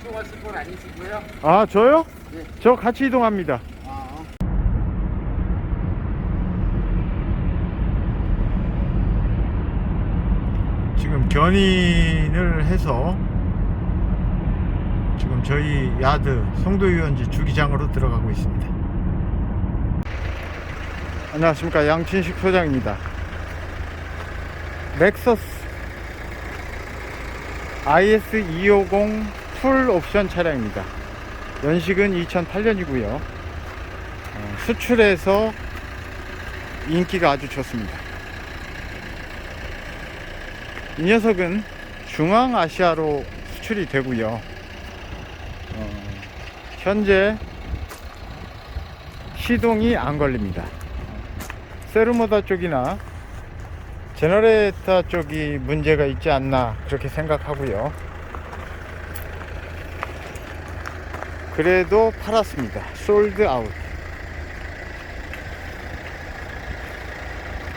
이동하실 건 아니시고요. 아 저요? 네. 저 같이 이동합니다. 아, 지금 견인을 해서 지금 저희 야드 송도 유원지 주기장으로 들어가고 있습니다. 안녕하십니까 양친식 소장입니다. 렉서스 IS250 풀 옵션 차량입니다. 연식은 2008년이고요. 수출해서 인기가 아주 좋습니다. 이 녀석은 중앙아시아로 수출이 되고요. 어, 현재 시동이 안 걸립니다. 세르모다 쪽이나 제너레이터 쪽이 문제가 있지 않나 그렇게 생각하고요. 그래도 팔았습니다. 솔드 아웃.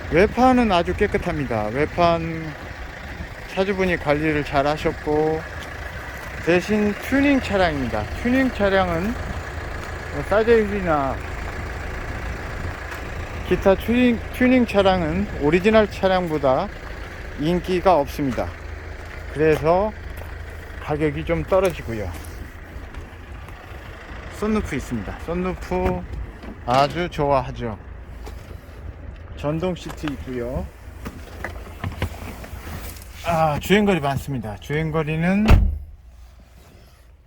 외판은 아주 깨끗합니다. 외판 차주분이 관리를 잘 하셨고 대신 튜닝 차량입니다. 튜닝 차량은 사제일이나 기타 튜닝, 튜닝 차량은 오리지널 차량보다 인기가 없습니다. 그래서 가격이 좀 떨어지고요. 썬루프 있습니다. 썬루프 아주 좋아하죠. 전동 시트 있고요. 아, 주행거리 많습니다. 주행거리는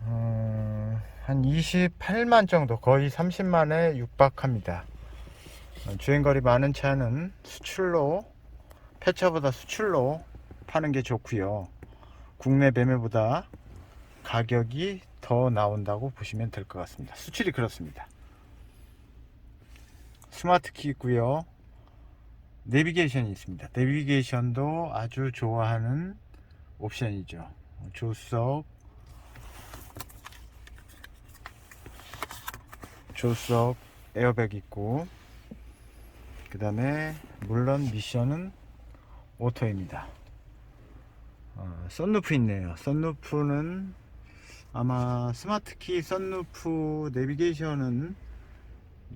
어, 한 28만 정도, 거의 30만에 육박합니다. 어, 주행거리 많은 차는 수출로 폐차보다 수출로 파는 게 좋고요. 국내 매매보다 가격이 더 나온다고 보시면 될 것 같습니다. 수출이 그렇습니다. 스마트키 있고요. 내비게이션이 있습니다. 내비게이션도 아주 좋아하는 옵션이죠. 조수석, 조수석 에어백 있고, 그 다음에 물론 미션은 오토입니다. 어, 썬루프 있네요. 썬루프는 아마 스마트키 썬루프 내비게이션은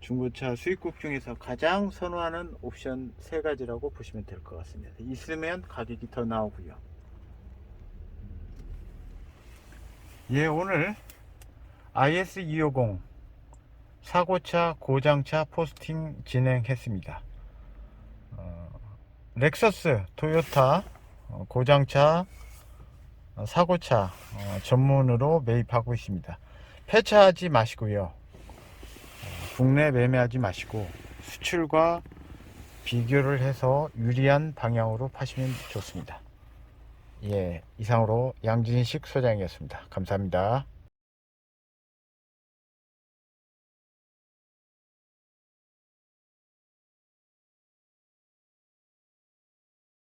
중고차 수입국 중에서 가장 선호하는 옵션 세 가지라고 보시면 될 것 같습니다. 있으면 가격이 더 나오고요. 예, 오늘 IS250 사고차 고장차 포스팅 진행했습니다. 어, 렉서스, 토요타 어, 고장차 어, 사고차 어, 전문으로 매입하고 있습니다. 폐차하지 마시고요. 국내 매매하지 마시고 수출과 비교를 해서 유리한 방향으로 파시면 좋습니다. 예, 이상으로 양진식 소장이었습니다. 감사합니다.